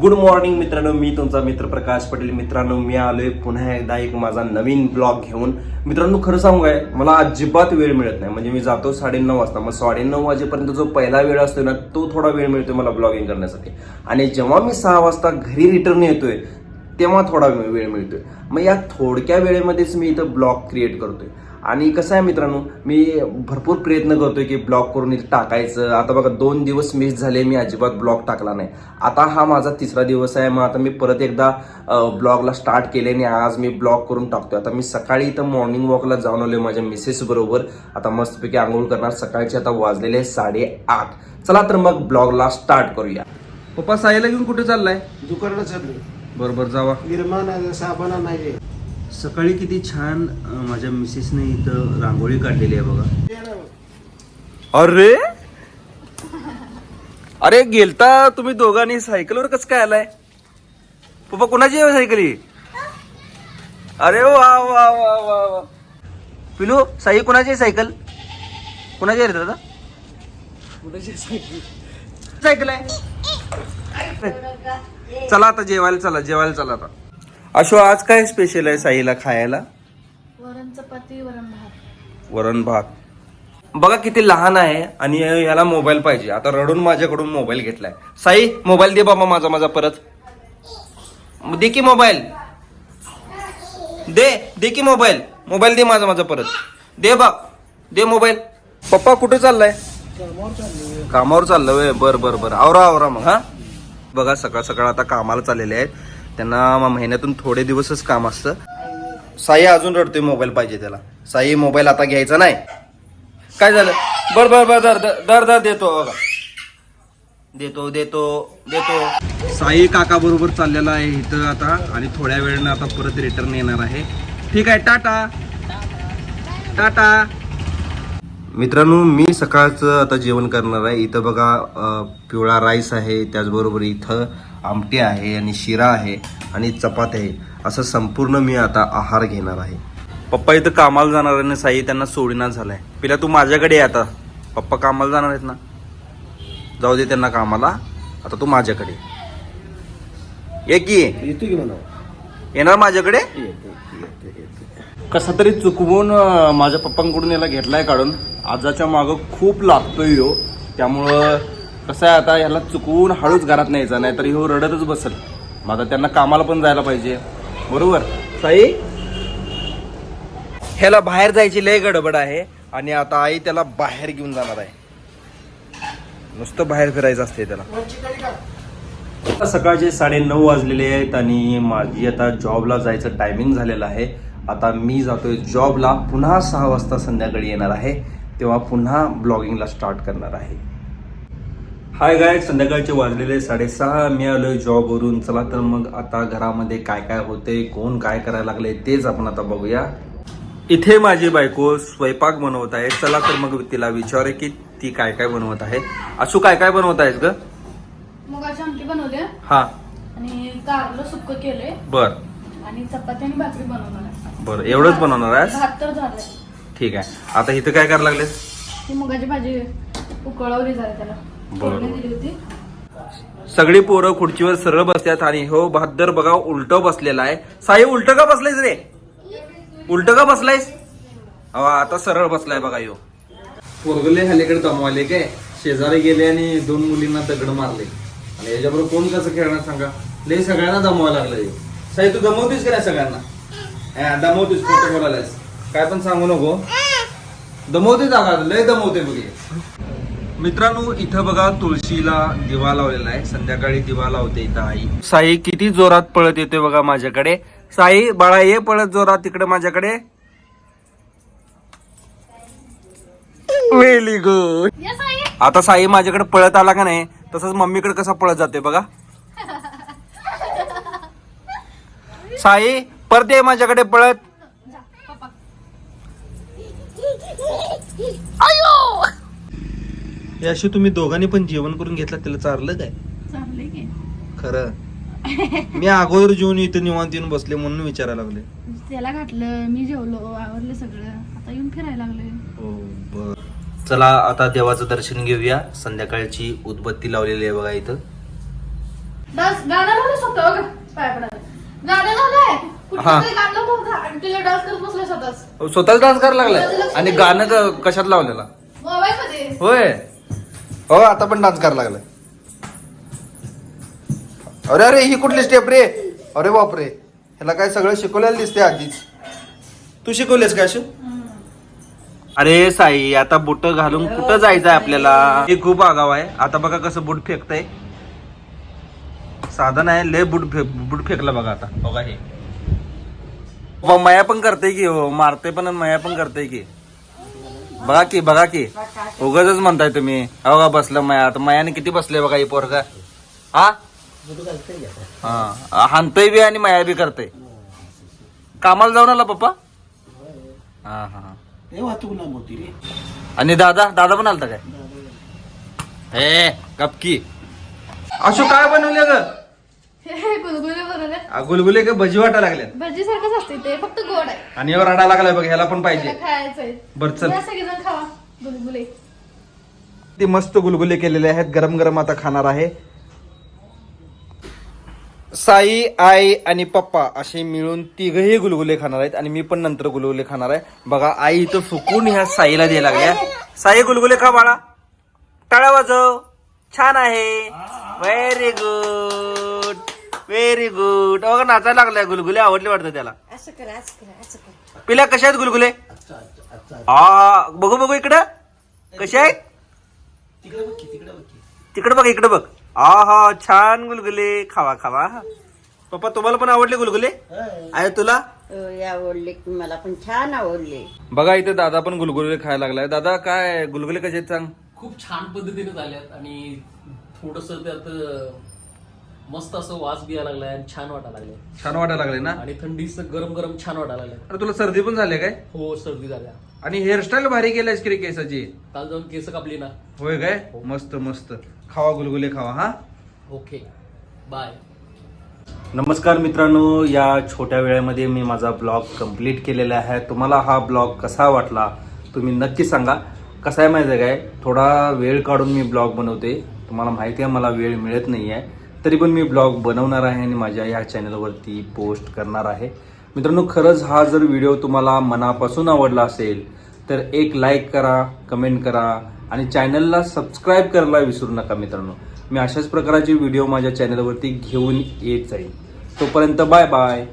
Good morning मित्रांनो. मी तुमचा मित्र प्रकाश पटेल. मित्रांनो मी आलोय पुन्हा एकदा एक माझा नवीन ब्लॉग घेऊन. मित्रांनो खरं सांगू काय? मला अजिबात वेळ मिळत नाही. म्हणजे मी जातो साडेनऊ वाजता. मग साडेनऊ वाजेपर्यंत जो पहिला वेळ असतो ना तो थोडा वेळ मिळतो मला ब्लॉगिंग करण्यासाठी. आणि जेव्हा मी सहा वाजता घरी रिटर्न येतोय तेव्हा थोडा वेळ वेळ मिळतोय. मग या थोडक्या वेळेमध्येच मी इथं ब्लॉग क्रिएट करतोय. आणि कसं आहे मित्रांनो मी भरपूर प्रयत्न करतोय की ब्लॉग करून इथं टाकायचं. आता बघा दोन दिवस मिस झाले मी अजिबात ब्लॉग टाकला नाही. आता हा माझा तिसरा दिवस आहे. मग आता मी परत एकदा ब्लॉगला स्टार्ट केले आणि आज मी ब्लॉग करून टाकतोय. आता मी सकाळी इथं मॉर्निंग वॉकला जाऊन आलोय माझ्या मिसेस बरोबर. आता मस्तपैकी आंघोळ करणार. सकाळचे आता वाजलेले आहे साडेआठ. चला तर मग ब्लॉगला स्टार्ट करूया. पप्पा साईला घेऊन कुठे चाललाय? दुकानात चाललोय. बरोबर जावा. आहे साबण नाही सकाळी किती छान अं, माझ्या मिसेसने इथं रांगोळी काढलेली आहे बघा. अरे? अरे गेलता तुम्ही दोघांनी सायकलवर कसं काय आलाय? पप्पा कोणाची आहे सायकल ही? अरे वा वा वा वा वा. पिलू साई कोणाची आहे सायकल? कोणाची आहे रे दादा? सायकल आहे. चला आता जेवायला चला जेवायला चला आता. अशो आज काय स्पेशल आहे साईला खायला? वरण चपाती वरण भात. वरण भात. बघा किती लहान आहे आणि याला मोबाईल पाहिजे. आता रडून माझ्याकडून मोबाईल घेतलाय. साई मोबाईल दे बाबा माझा माझा परत. दे की मोबाईल. दे दे की मोबाईल. मोबाईल दे माझा माझा परत. दे बा दे मोबाईल. पप्पा कुठे चाललाय? कामावर चाललं वय बर बर बर. आवरा आवरा मग हा. बघा सकाळ सकाळ आता कामाला चाललेले आहेत. त्यांना महिन्यातून थोडे दिवसच काम असतं. साई अजून रडतोय मोबाईल पाहिजे त्याला. साई मोबाईल आता घ्यायचा नाही. काय झालं? बर बर बर दर दर- दर दर देतो बघा. देतो देतो देतो. साई काका बरोबर चाललेला आहे इथं आता आणि थोड्या वेळानं आता परत रिटर्न येणार आहे. ठीक आहे टाटा. टाटा. मित्रांनो मी सकाळचं आता जेवण करणार आहे. इथं बघा पिवळा राईस आहे त्याचबरोबर इथं आमटी आहे आणि शिरा आहे आणि चपाती आहे. असं संपूर्ण मी आता आहार घेणार आहे. पप्पा इथं कामाला जाणार आहे ना साई त्यांना सोडीना झालाय. पिला तू माझ्याकडे आता. पप्पा कामाला जाणार आहेत ना? जाऊ दे त्यांना कामाला. आता तू माझ्याकडे ये. की? येणार माझ्याकडे? कसा तरी चुकवून माझ्या पप्पांकडून याला घेतलाय काढून. आजाच्या मागं खूप लागतोय हो त्यामुळं कसं आहे आता ह्याला चुकवून हळूच घरात न्यायचा नाही तर ह्यो रडतच बसल. मग आता त्यांना कामाला पण जायला पाहिजे. बरोबर? साई? ह्याला बाहेर जायची लय गडबड आहे आणि आता आई त्याला बाहेर घेऊन जाणार आहे. नुसतं बाहेर फिरायचं असते त्याला. सकाळचे साडेनऊ वाजलेले आहेत आणि माझी आता जॉबला जायचं टायमिंग झालेलं आहे. आता मी जातोय जॉबला. पुन्हा सहा वाजता संध्याकाळी येणार आहे. तेव्हा पुन्हा ब्लॉगिंगला स्टार्ट करणार आहे. हाय गाय संध्याकाळचे वाजलेले साडेसहा. मी आलोय जॉबवरून. चला तर मग आता घरामध्ये काय काय होते कोण काय करायला लागले तेच आपण आता बघूया. इथे माझी बायको स्वयंपाक बनवत आहे. चला तर मग तिला विचारे की ती काय काय बनवत आहे. अशू काय काय बनवत आहेस ग? मुगाची आमटी बनवली आहे. हा. आणि कारलं सुक्क केलंय. बर. आणि चपाती आणि भाकरी बनवणार. बर एवढंच बनवणार आहेस? भात तर झालंय. ठीक आहे. आता इथं काय करायला लागलेस? ती मुगाची भाजी उकळवली झाली त्याला. बरोबर. फोडणी दिली होती. सगळी पोरं खुर्चीवर सरळ बसतात आणि हो बहादर बघा उलट बसलेला आहे. साई उलट का बसलायस रे? उलट का बसलायस? अहो आता सरळ बसलाय बघा यो. पोरगले हल्लीकडे दमवाले काय? शेजारी गेले आणि दोन मुलींना दगड मारले. आणि याच्याबरोबर कोण कसं खेळणार सांगा? लय सगळ्यांना दमवायला लागलं हे. साई तू दमवतीस का नाही सगळ्यांना? दमवतीस खोटं बोलायलास काय पण सांगू नको. दमवते जागा लय दमवते बघे मित्रांनो इथं बघा तुळशीला दिवा लावलेला आहे. संध्याकाळी दिवा लावते इथं आई. साई किती जोरात पळत येते बघा माझ्याकडे. साई बाळा ये पळत जोरात तिकडे माझ्याकडे. Yes, आई. आता साई माझ्याकडे पळत आला का नाही तसंच मम्मीकडे कसा पळत जाते बघा. साई परत ये माझ्याकडे पळत. अशी तुम्ही दोघांनी पण जेवण करून घेतलं त्याला चारलं काय? चाललंय की. खरं. मी अगोदर जेवण इथं निवांत येऊन बसले म्हणून विचारायला लागले. त्याला घातलं मी जेवलो आवरलं सगळं. आता येऊन फिरायला लागले. हो बर. चला आता देवाचं दर्शन घेऊया. संध्याकाळची उदबत्ती लावलेली आहे बघा इथं. डान्स गाणं लावलं स्वतः बघा. पाय पडायला. गाणं लावलंय. हा. स्वतःच. स्वतःच डान्स करायला लागलाय? आणि गाणं क- कशात लावलेला? मोबाईल मध्ये होय. हो आता पण डान्स करायला लागलाय. अरे अरे ही कुठली स्टेप रे? अरे बापरे. ह्याला काय सगळं शिकवलेलं दिसते आधीच. तू शिकवलेस का अशू अरे साई आता बुट घालून कुठं जायचंय आपल्याला? हे खूप आगाव आहे. आता बघा कसं बुट फेकतय. साधन आहे लय बुट फेक बुट फेकला बघा आता. बघा हे. व मया पण करते की हो मारते पण आणि मया पण करते की. बघा की बघा की. उगाच म्हणताय तुम्ही. हो का बसलं मया. आता मयाने किती बसले बघा ही पोरगा. हा? हा. हानतय बी आणि मया बी करते. कामाला जाऊन आला पप्पा? हा हा आणि दादा? दादा पण आलता काय? हे कपकी अशो काय बनवले ग? हे गुलगुले बनवले आ, गुलगुले का भजी वाटा लागल्या भजी सारखंच असते ते फक्त गोड आहे. आणि यावर रडा लागलाय बघ ह्याला पण पाहिजे. त्याला खायचंय बर चल. या सगळेजण खावा गुलगुले. ते मस्त गुलगुले केलेले आहेत गरम गरम आता खाणार आहे. साई आई आणि पप्पा असे मिळून तिघही गुलगुले खाणार आहेत आणि मी पण नंतर गुलगुले खाणार आहे. बघा आई इथं फुकून ह्या साईला द्यायला लागल्या. साई गुलगुले खा बाळा. टाळा वाजव. छान आहे. व्हेरी गुड व्हेरी गुड अगं नाचायला लागलाय. गुलगुले आवडले वाटतं त्याला. असं कर असं कर असं कर. पिल्या कशा आहेत गुलगुले? अच्छा अच्छा अच्छा. आ बघू बघू इकडं. कशा आहेत तिकडे बघ की तिकडे बघ की. तिकडे बघ इकडे बघ. आ हा छान गुलगुले. खावा खावा. पप्पा तुम्हाला पण आवडले गुलगुले? हं. आहे तुला? आवडले की मला पण छान आवडले. बघा इथे दादा पण गुलगुले खायला लागलाय. दादा काय गुलगुले कसे आहेत सांग? खूप छान पद्धतीने झाल्यात आणि थोडस त्यात अं, मस्त असं वास बी यायला लागलाय आणि छान वाटायला लागले छान वाटायला लागले ना? आणि थंडीच गरम गरम छान वाटायला लागले अरे तुला सर्दी पण झाली काय? हो सर्दी झाल्या आणि हेअरस्टाईल भारी केलायस की रे केसाची? काल जाऊन केस कापली ना. होय काय? मस्त मस्त. खावा गुलगुले खावा हा? ओके. बाय. नमस्कार मित्रांनो या छोट्या वेळेमध्ये मी माझा ब्लॉग कंप्लीट केलेला आहे. तुम्हाला हा ब्लॉग कसा वाटला तुम्ही नक्की सांगा. कसा आहे माहिती आहे काय? थोडा वेळ काढून मी ब्लॉग बनवते. तुम्हाला माहिती आहे मला वेळ मिळत नाही आहे तरी पण मी ब्लॉग बनवणार आहे आणि माझ्या या चॅनलवरती पोस्ट करणार आहे. मित्रांनो खरंच हा जर व्हिडिओ तुम्हाला मनापासून आवडला असेल तर एक लाईक करा कमेंट करा आणि चॅनलला सबस्क्राईब करायला विसरू नका मित्रांनो. मी अशाच प्रकारचे व्हिडिओ माझ्या चॅनलवरती घेऊन येत जाईन. तोपर्यंत बाय बाय